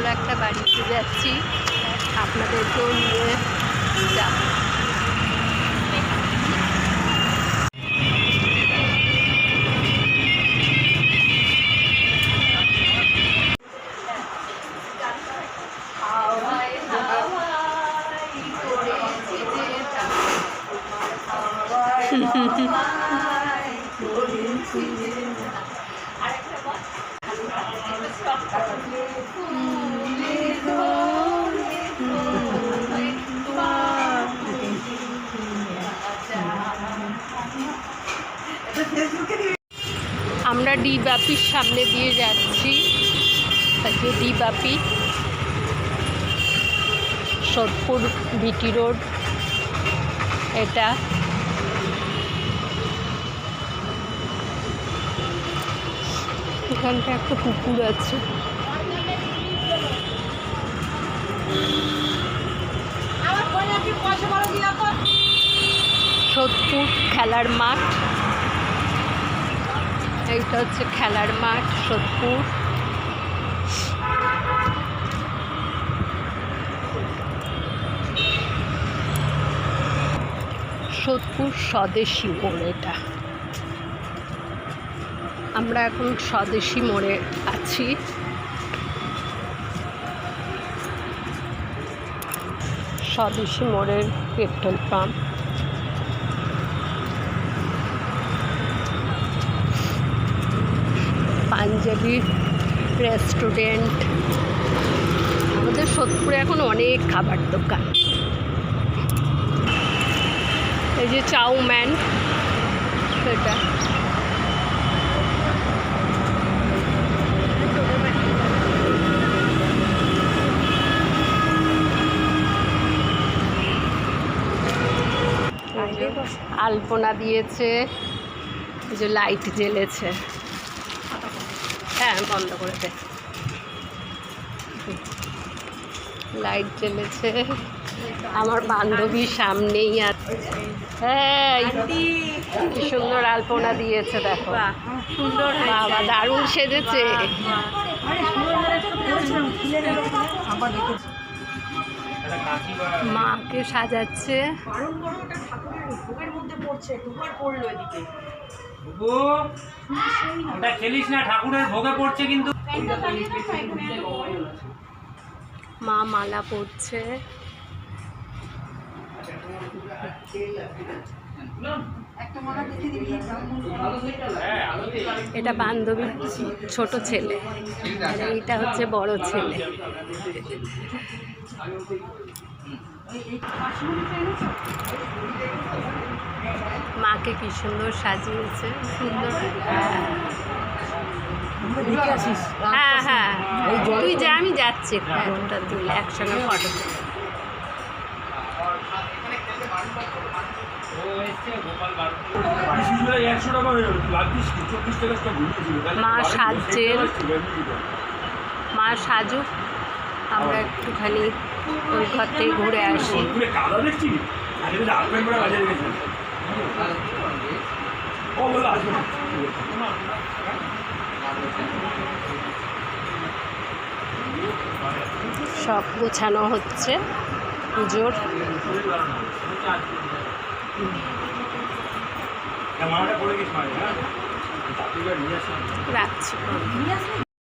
আমরা একটা বাড়িতে যাচ্ছি। আপনাদেরকেও নিয়ে যাব। আমরা ডি বাপির সামনে দিয়ে যাচ্ছি। ডি বাপি সোদপুর বিটি রোড। এটা। এখানটা একটা পুকুর আছে। সোদপুর খেলার মাঠ। এইটা হচ্ছে খেলার মাঠ, সোদপুর। সোদপুর স্বদেশি মোড় এটা। আমরা এখন স্বদেশি মোড়ে আছি। স্বদেশি মোড়ের পেট্রোল পাম্প। পাঞ্জাবি রেস্টুরেন্ট আমাদের সোদপুরে এখন অনেক খাবার দোকান। এই যে চাউম্যান সেটা। আলপনা দিয়েছে যে লাইট জ্বেলেছে। হ্যাঁ বন্ধ করে দে। লাইট জ্বেলেছে। আমার বান্ধবী সামনেই আছে হ্যাঁ কি সুন্দর আলপনা দিয়েছে দেখো। সুন্দর বাবা দারুণ সেজেছে। মাকে সাজাচ্ছে। বুবু, ওটা খেলিস না, ঠাকুরের ভোগে পড়ছে কিন্তু। মা মালা পরছে এটা বান্ধবীর ছোট ছেলে, আর এইটা হচ্ছে বড় ছেলে। মাকে কি সুন্দর সাজিয়েছে সুন্দর। হ্যাঁ হ্যাঁ। হ্যাঁ তুই যা আমি যাচ্ছি। ফটোটা তুলে একসঙ্গে ফটো তুলে। হয়ে মা সাজছেন। মা সাজুক। আমরা একটুখানি ওই ঘর থেকে ঘুরে আসি সব গোছানো হচ্ছে পুজোর। হ্যাঁ, হ্যাঁ? রাখছি।